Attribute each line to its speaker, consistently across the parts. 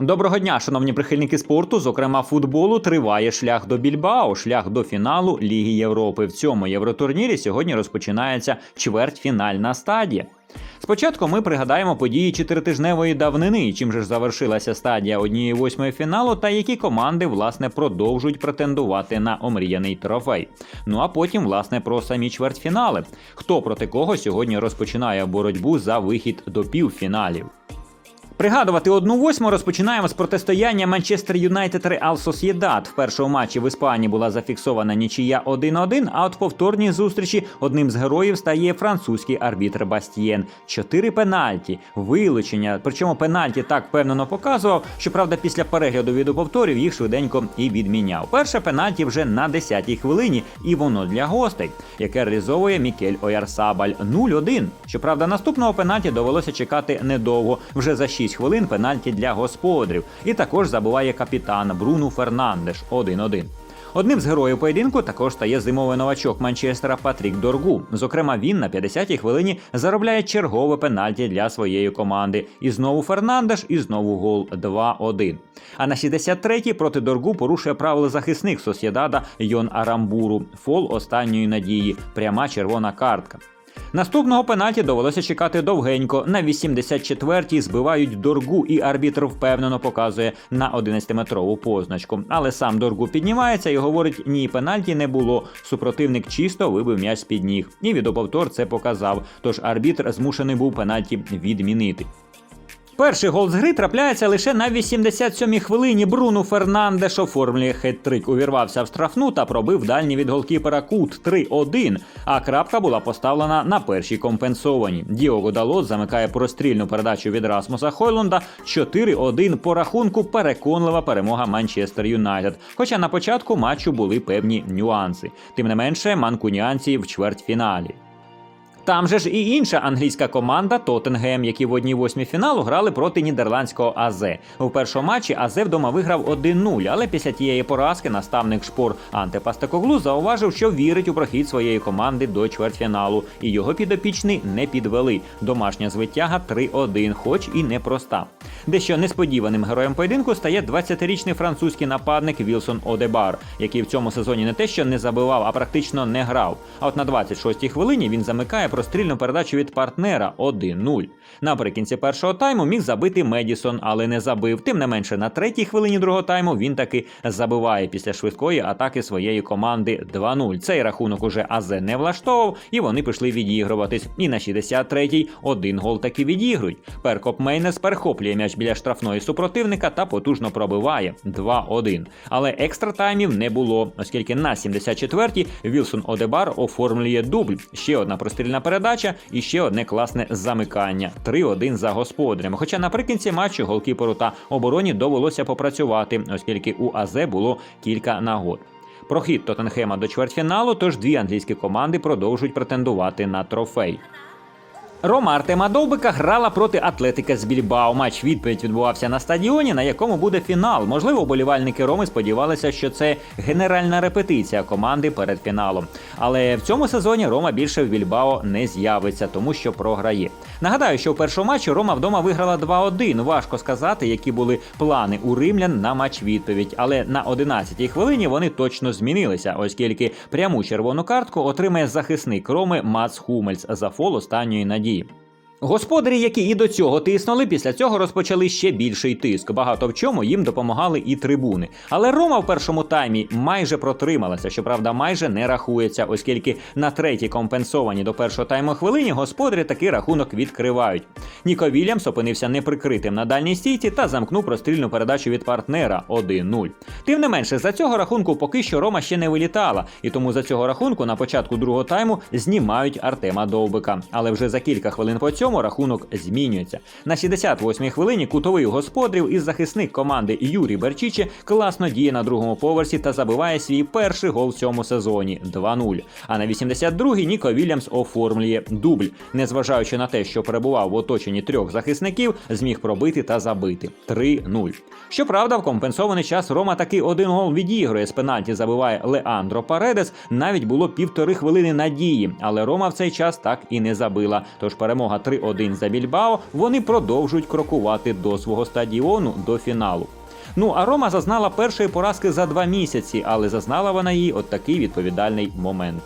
Speaker 1: Доброго дня, шановні прихильники спорту. Зокрема, футболу триває шлях до Більбао, шлях до фіналу Ліги Європи. В цьому євротурнірі сьогодні розпочинається чвертьфінальна стадія. Спочатку ми пригадаємо події чотиритижневої давнини, чим же ж завершилася стадія однієї восьмої фіналу, та які команди власне продовжують претендувати на омріяний трофей. Ну а потім, власне, про самі чвертьфінали. Хто проти кого сьогодні розпочинає боротьбу за вихід до півфіналів. Пригадувати одну восьму розпочинаємо з протистояння Манчестер Юнайтед Реал Сосєдад. В першому матчі в Іспанії була зафіксована нічия 1-1, а от повторній зустрічі одним з героїв стає французький арбітр Бастієн. Чотири пенальті, вилучення. Причому пенальті так впевнено показував, що правда після перегляду відеоповторів їх швиденько і відміняв. Перше пенальті вже на 10-й хвилині, і воно для гостей, яке реалізовує Мікель Оярсабаль 0-1. Щоправда, наступного пенальті довелося чекати недовго. Вже за 6 хвилин пенальті для господарів. І також забуває капітан Бруну Фернандеш 1-1. Одним з героїв поєдинку також стає зимовий новачок Манчестера Патрік Доргу. Зокрема, він на 50-й хвилині заробляє чергове пенальті для своєї команди. І знову Фернандеш, і знову гол 2-1. А на 63-й проти Доргу порушує правила захисник Сосєдада Йон Арамбуру. Фол останньої надії. Пряма червона картка. Наступного пенальті довелося чекати довгенько. На 84-й збивають Доргу, і арбітр впевнено показує на 11-метрову позначку. Але сам Доргу піднімається і говорить: ні, пенальті не було. Супротивник чисто вибив м'яч з-під ніг. І відоповтор це показав. Тож арбітр змушений був пенальті відмінити. Перший гол з гри трапляється лише на 87-й хвилині. Бруно Фернандеш оформлює хет-трик. Увірвався в штрафну та пробив дальній від голкіпера кут 3-1. А крапка була поставлена на першій компенсованій. Діого Далот замикає прострільну передачу від Расмуса Хойлунда. 4-1 по рахунку переконлива перемога Манчестер Юнайтед. Хоча на початку матчу були певні нюанси. Тим не менше, манкуніанці в чвертьфіналі. Там же ж і інша англійська команда Тоттенгем, які в одній восьмій фіналу грали проти нідерландського АЗ. У першому матчі АЗ вдома виграв 1-0, але після тієї поразки наставник шпор Анте Пастакоглу зауважив, що вірить у прохід своєї команди до чвертьфіналу, і його підопічний не підвели. Домашня звитяга 3-1, хоч і непроста. Дещо несподіваним героєм поєдинку стає 20-річний французький нападник Вілсон Одебар, який в цьому сезоні не те, що не забивав, а практично не грав. А от на 26-й хвилині він замикає прострільну передачу від партнера 1-0. Наприкінці першого тайму міг забити Медісон, але не забив. Тим не менше, на третій хвилині другого тайму він таки забиває після швидкої атаки своєї команди 2-0. Цей рахунок уже АЗ не влаштовував, і вони пішли відігруватись. І на 63-й один гол таки відігрують. Перкоп Мейнес перехоплює м'яч біля штрафної супротивника та потужно пробиває 2-1. Але екстра таймів не було, оскільки на 74-й Вілсон Одебар оформлює дубль. Ще одна прострільна передача і ще одне класне замикання. 3-1 за господарями. Хоча наприкінці матчу голкіперу та обороні довелося попрацювати, оскільки у АЗ було кілька нагод. Прохід Тоттенхема до чвертьфіналу, тож дві англійські команди продовжують претендувати на трофей. Рома Артема Довбика грала проти Атлетика з Більбао. Матч відповідь відбувався на стадіоні, на якому буде фінал. Можливо, болівальники Роми сподівалися, що це генеральна репетиція команди перед фіналом. Але в цьому сезоні Рома більше в Більбао не з'явиться, тому що програє. Нагадаю, що в першому матчі Рома вдома виграла 2-1. Важко сказати, які були плани у римлян на матч відповідь. Але на 11-й хвилині вони точно змінилися, оскільки пряму червону картку отримає захисник Роми Мац Хумельс за фол останньої надії дії. Господарі, які і до цього тиснули, після цього розпочали ще більший тиск. Багато в чому їм допомагали і трибуни. Але Рома в першому таймі майже протрималася, щоправда, майже не рахується, оскільки на третій компенсованій до першого тайму хвилині господарі такий рахунок відкривають. Ніко Вільямс опинився неприкритим на дальній стійці та замкнув прострільну передачу від партнера 1-0. Тим не менше, за цього рахунку поки що Рома ще не вилітала, і тому за цього рахунку на початку другого тайму знімають Артема Довбика. Але вже за кілька хвилин по цьому рахунок змінюється. На 68-й хвилині кутовий господарів із захисник команди Юрій Берчиче класно діє на другому поверсі та забиває свій перший гол в цьому сезоні 2-0. А на 82-й Ніко Вільямс оформлює дубль, незважаючи на те, що перебував в оточенні трьох захисників, зміг пробити та забити 3-0. Щоправда, в компенсований час Рома таки один гол відігрує з пенальті забиває Леандро Паредес. Навіть було півтори хвилини надії, але Рома в цей час так і не забила. Тож перемога 3 4-1 за Більбао, вони продовжують крокувати до свого стадіону до фіналу. Ну а Рома зазнала першої поразки за два місяці, але зазнала вона її от такий відповідальний момент.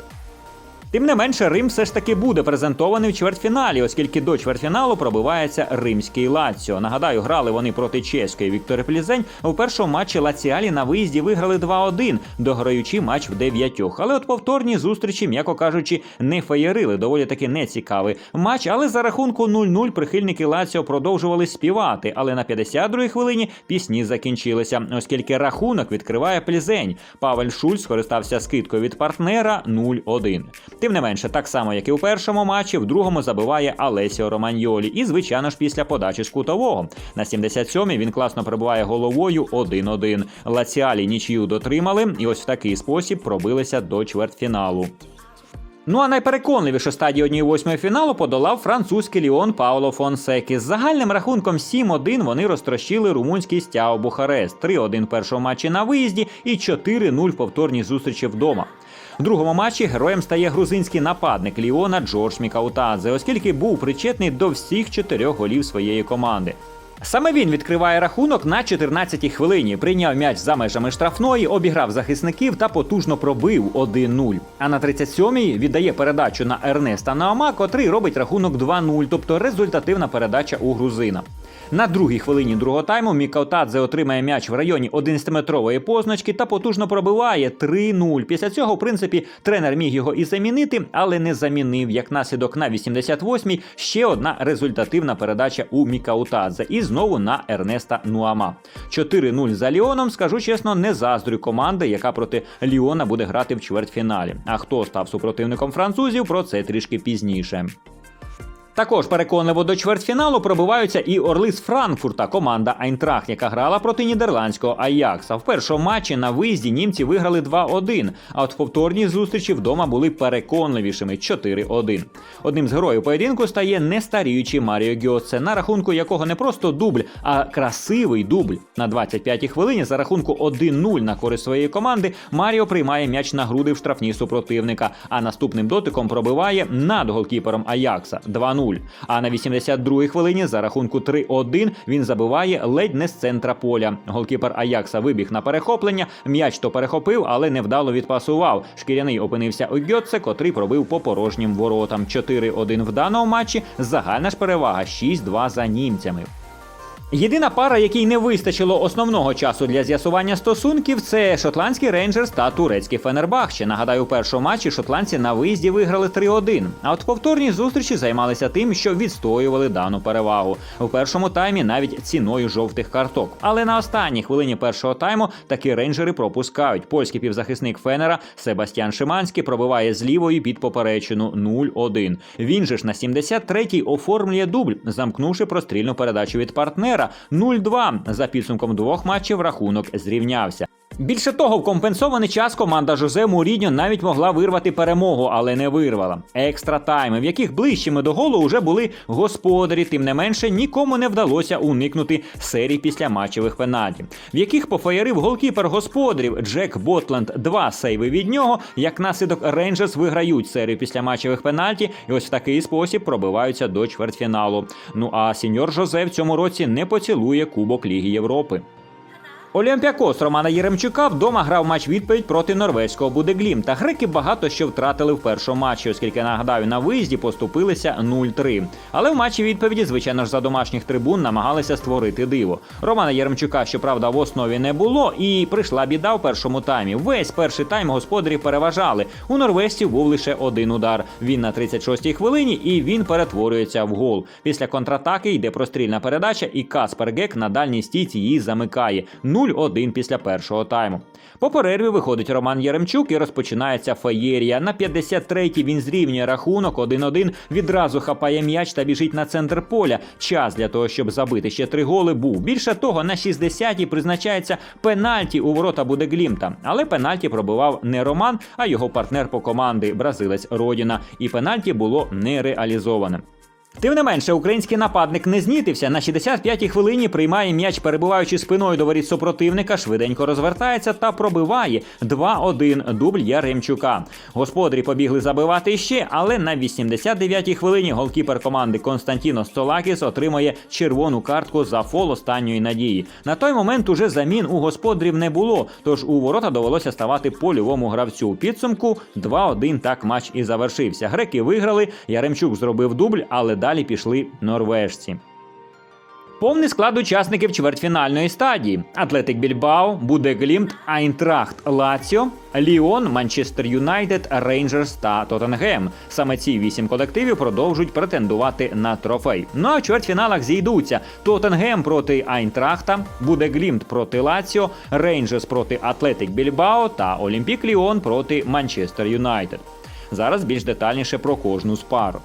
Speaker 1: Тим не менше, Рим все ж таки буде презентований в чвертьфіналі, оскільки до чвертьфіналу пробивається римський Лаціо. Нагадаю, грали вони проти чеської Віктори Плізень. У першому матчі Лаціалі на виїзді виграли 2-1, дограючи матч в дев'ятьох. Але от повторні зустрічі, м'яко кажучи, не феєрили. Доволі таки нецікавий матч. Але за рахунку 0-0 прихильники Лаціо продовжували співати. Але на 52-й хвилині пісні закінчилися, оскільки рахунок відкриває Плізень. Павель Шульц скористався скидкою від партнера 0-1. Тим не менше, так само як і у першому матчі, в другому забиває Алесіо Романьолі. І, звичайно ж, після подачі з кутового. На 77-й він класно пробиває головою 1-1. Лаціалі нічию дотримали, і ось в такий спосіб пробилися до чвертьфіналу. Ну а найпереконливішу стадію 1-8 фіналу подолав французький Ліон Пауло Фонсекі. З загальним рахунком 7-1 вони розтрощили румунський Стяо Бухарест. 3-1 в матчі на виїзді і 4-0 в повторній зустрічі вдома. В другому матчі героєм стає грузинський нападник Ліона Джордж Мікаутадзе, оскільки був причетний до всіх чотирьох голів своєї команди. Саме він відкриває рахунок на 14-й хвилині. Прийняв м'яч за межами штрафної, обіграв захисників та потужно пробив 1-0. А на 37-й віддає передачу на Ернеста Наома, котрий робить рахунок 2-0, тобто результативна передача у грузина. На другій хвилині другого тайму Мікаутадзе отримає м'яч в районі 11-метрової позначки та потужно пробиває 3-0. Після цього, в принципі, тренер міг його і замінити, але не замінив. Як наслідок на 88-й ще одна результативна передача у Мікаутадзе. І знову на Ернеста Нуама. 4-0 за Ліоном, скажу чесно, не заздрю команди, яка проти Ліона буде грати в чвертьфіналі. А хто став супротивником французів, про це трішки пізніше. Також переконливо до чвертьфіналу пробиваються і орли з Франкфурта, команда Айнтрахт, яка грала проти нідерландського Аякса. В першому матчі на виїзді німці виграли 2-1, а от в повторній зустрічі вдома були переконливішими 4-1. Одним з героїв поєдинку стає нестаріючий Маріо Гьоце, на рахунку якого не просто дубль, а красивий дубль. На 25-й хвилині за рахунку 1-0 на користь своєї команди Маріо приймає м'яч на груди в штрафні супротивника, а наступним дотиком пробиває над голкіпером Аякса 2-0. А на 82-й хвилині за рахунку 3-1 він забиває ледь не з центра поля. Голкіпер Аякса вибіг на перехоплення. М'яч то перехопив, але невдало відпасував. Шкіряний опинився у Гьотце, котрий пробив по порожнім воротам. 4-1 в даному матчі. Загальна ж перевага 6-2 за німцями. Єдина пара, якій не вистачило основного часу для з'ясування стосунків, це шотландський рейнджерс та турецький Фенербахче. Нагадаю, у першому матчі шотландці на виїзді виграли 3-1. А от в повторній зустрічі займалися тим, що відстоювали дану перевагу. У першому таймі навіть ціною жовтих карток. Але на останній хвилині першого тайму такі рейнджери пропускають. Польський півзахисник Фенера Себастьян Шиманський пробиває з лівої під поперечину 0-1. Він же ж на 73-й оформлює дубль, замкнувши прострільну передачу від партнера. 0-2. За підсумком двох матчів рахунок зрівнявся. Більше того, в компенсований час команда Жозе Муріньо навіть могла вирвати перемогу, але не вирвала. Екстра тайми, в яких ближчими до голу вже були господарі, тим не менше нікому не вдалося уникнути серії після матчевих пенальтів, в яких пофеєрив голкіпер господарів Джек Ботленд. Два сейви від нього. Як наслідок Рейнджерс виграють серію після матчевих пенальті, і ось в такий спосіб пробиваються до чвертьфіналу. Ну а сеньор Жозе в цьому році не поцілує Кубок Ліги Європи. Олімпіакос Романа Єремчука вдома грав матч відповідь проти норвезького Будеглім. Та греки багато що втратили в першому матчі, оскільки нагадаю, на виїзді поступилися 0-3. Але в матчі відповіді, звичайно ж, за домашніх трибун намагалися створити диво. Романа Єремчука, щоправда, в основі не було, і прийшла біда в першому таймі. Весь перший тайм господарі переважали. У норвезців був лише один удар. Він на 36-й хвилині, і він перетворюється в гол. Після контратаки йде прострільна передача, і Каспер Гек на дальній стійці її замикає. 0-1 після першого тайму. По перерві виходить Роман Яремчук і розпочинається феєрія. На 53-й він зрівнює рахунок 1-1, відразу хапає м'яч та біжить на центр поля. Час для того, щоб забити ще три голи, був. Більше того, на 60-й призначається пенальті у ворота Будеглімта. Але пенальті пробивав не Роман, а його партнер по команди бразилець Родіна. І пенальті було не реалізоване. Тим не менше, український нападник не знітився. На 65-й хвилині приймає м'яч, перебуваючи спиною до воріт супротивника, швиденько розвертається та пробиває 2-1 дубль Яремчука. Господарі побігли забивати ще, але на 89-й хвилині голкіпер команди Константіно Столакіс отримує червону картку за фол останньої надії. На той момент уже замін у господарів не було, тож у ворота довелося ставати польовому гравцю. У підсумку 2-1 так матч і завершився. Греки виграли. Яремчук зробив дубль, але далі пішли норвежці. Повний склад учасників чвертьфінальної стадії: Атлетик Більбао, Будеглімт, Айнтрахт, Лаціо, Ліон, Манчестер Юнайтед, Рейнджерс та Тоттенгем. Саме ці вісім колективів продовжують претендувати на трофей. Ну а в чвертьфіналах зійдуться Тоттенгем проти Айнтрахта, Будеглімт проти Лаціо, Рейнджерс проти Атлетик Більбао та Олімпік Ліон проти Манчестер Юнайтед. Зараз більш детальніше про кожну з пар.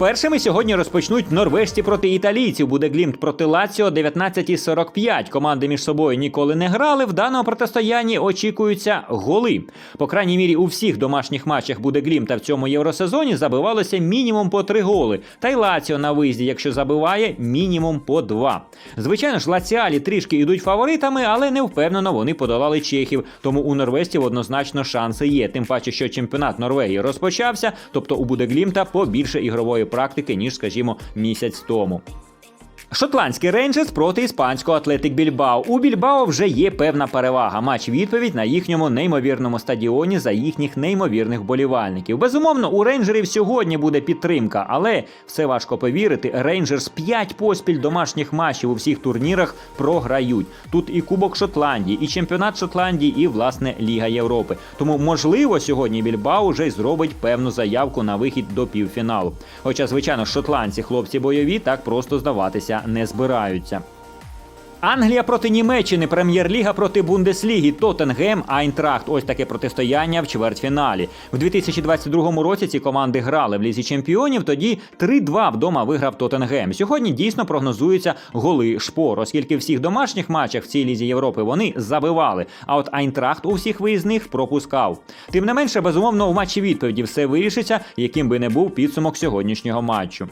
Speaker 1: Першими сьогодні розпочнуть норвежці проти італійців. Буде Глімт проти Лаціо 19.45. Команди між собою ніколи не грали. В даному протистоянні очікуються голи. По крайній мірі, у всіх домашніх матчах буде Глімта в цьому євросезоні забивалося мінімум по три голи. Та й Лаціо на виїзді, якщо забиває, мінімум по два. Звичайно ж, Лаціалі трішки йдуть фаворитами, але не впевнено вони подолали чехів. Тому у норвежців однозначно шанси є. Тим паче, що чемпіонат Норвегії розпочався, тобто у буде Глімта побільше ігрової практики, ніж, скажімо, місяць тому. Шотландський рейнджерс проти іспанського Атлетик Більбао. У Більбао вже є певна перевага. Матч відповідь на їхньому неймовірному стадіоні за їхніх неймовірних болівальників. Безумовно, у рейнджерів сьогодні буде підтримка, але все важко повірити. Рейнджерс 5 поспіль домашніх матчів у всіх турнірах програють. Тут і Кубок Шотландії, і чемпіонат Шотландії, і власне Ліга Європи. Тому, можливо, сьогодні Більбао вже й зробить певну заявку на вихід до півфіналу. Хоча, звичайно, шотландці, хлопці бойові, так просто здаватися не збираються. Англія проти Німеччини, Прем'єр-ліга проти Бундесліги, Тоттенгем, Айнтрахт. Ось таке протистояння в чвертьфіналі. В 2022 році ці команди грали в лізі чемпіонів. Тоді 3-2 вдома виграв Тоттенгем. Сьогодні дійсно прогнозуються голи шпор, оскільки всіх домашніх матчах в цій лізі Європи вони забивали. А от Айнтрахт у всіх виїзних пропускав. Тим не менше, безумовно, в матчі відповіді все вирішиться, яким би не був підсумок сьогоднішнього матчу.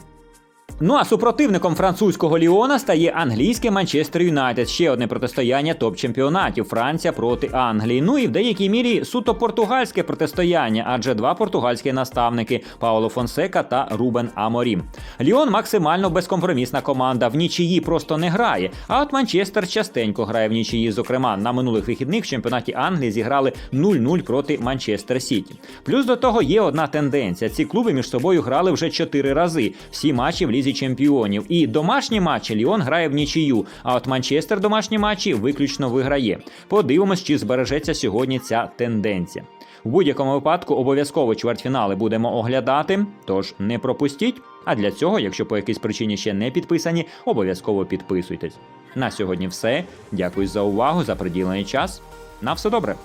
Speaker 1: Ну а супротивником французького Ліона стає англійське Манчестер Юнайтед. Ще одне протистояння топ-чемпіонатів Франція проти Англії. Ну і в деякій мірі суто португальське протистояння, адже два португальські наставники Пауло Фонсека та Рубен Аморім. Ліон максимально безкомпромісна команда. В нічиї просто не грає. А от Манчестер частенько грає в нічиї. Зокрема, на минулих вихідних в чемпіонаті Англії зіграли 0-0 проти Манчестер Сіті. Плюс до того є одна тенденція: ці клуби між собою грали вже чотири рази. Всі матчі в лізі чемпіонів. І домашні матчі Ліон грає в нічию. А от Манчестер домашні матчі виключно виграє. Подивимось, чи збережеться сьогодні ця тенденція. В будь-якому випадку обов'язково чвертьфінали будемо оглядати, тож не пропустіть. А для цього, якщо по якійсь причині ще не підписані, обов'язково підписуйтесь. На сьогодні все. Дякую за увагу, за приділений час. На все добре.